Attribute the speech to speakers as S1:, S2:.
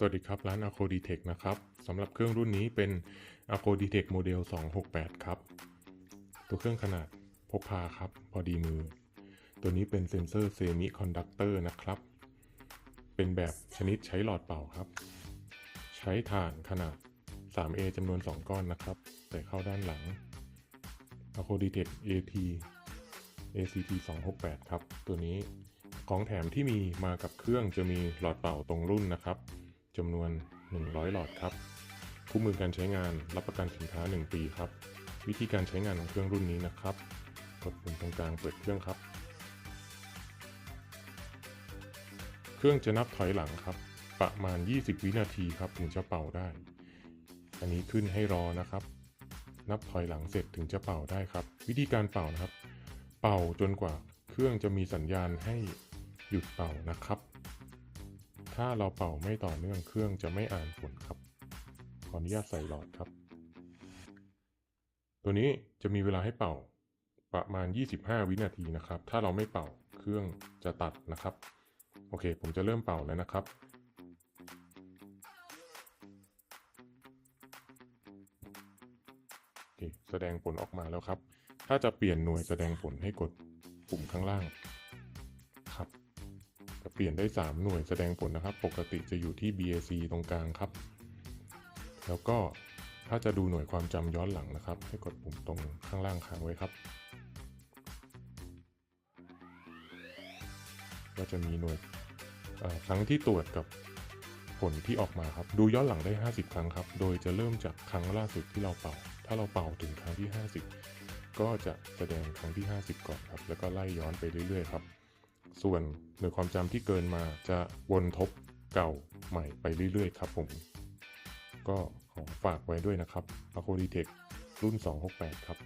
S1: สวัสดีครับ ร้าน a c o d e t e c นะครับสำหรับเครื่องรุ่นนี้เป็น a c o d e t e c โมเดล 268 ครับ ตัวเครื่องขนาดพกพาครับ พอดีมือ ตัวนี้เป็นเซนเซอร์เซมิคอนดักเตอร์นะครับ เป็นแบบชนิดใช้หลอดเป่าครับ ใช้ถ่านขนาด 3A จำนวน 2 ก้อนนะครับ ใส่เข้าด้านหลัง a c o d e t e c AT ACT 268 ครับ ตัวนี้ของแถมที่มีมากับเครื่องจะมีหลอดเป่าตรงรุ่นนะครับ จำนวน 100 หลอดครับ คู่มือการใช้งานรับประกันสินค้า 1 ปีครับ วิธีการใช้งานของเครื่องรุ่นนี้นะครับ กดปุ่มตรงกลางเปิดเครื่องครับ เครื่องจะนับถอยหลังครับ ประมาณ 20 วินาทีครับถึงจะเป่าได้ อันนี้ขึ้นให้รอนะครับ นับถอยหลังเสร็จถึงจะเป่าได้ครับ วิธีการเป่านะครับ เป่าจนกว่าเครื่องจะมีสัญญาณให้หยุดเป่านะครับ ถ้าเราเป่าไม่ต่อเนื่องเครื่องจะไม่อ่านผลครับ ขออนุญาตใส่หลอดครับ ตัวนี้จะมีเวลาให้เป่าประมาณ 25 วินาทีนะครับ ถ้าเราไม่เป่าเครื่องจะตัดนะครับ โอเค ผมจะเริ่มเป่าแล้วนะครับ โอเค แสดงผลออกมาแล้วครับ ถ้าจะเปลี่ยนหน่วยแสดงผลให้กดปุ่มข้างล่าง เปลี่ยนได้ 3 หน่วยแสดงผลนะครับ ปกติจะอยู่ที่ BAC ตรงกลางครับ แล้วก็ถ้าจะดูหน่วยความจำย้อนหลังนะครับ ให้กดปุ่มตรงข้างล่างค้างไว้ครับ ก็จะมีหน่วยครั้งที่ตรวจกับผลที่ออกมาครับ ดูย้อนหลังได้ 50 ครั้งครับ โดยจะเริ่มจากครั้งล่าสุดที่เราเป่า ถ้าเราเป่าถึงครั้งที่ 50 ก็จะแสดงครั้งที่ 50 ก่อนครับ แล้วก็ไล่ย้อนไปเรื่อยๆครับ ส่วนหน่วยความจำที่เกินมาจะวนทบเก่าใหม่ไปเรื่อยๆ ครับผม ก็ขอฝากไว้ด้วยนะครับ a c o d i t e c h รุ่น 268 ครับ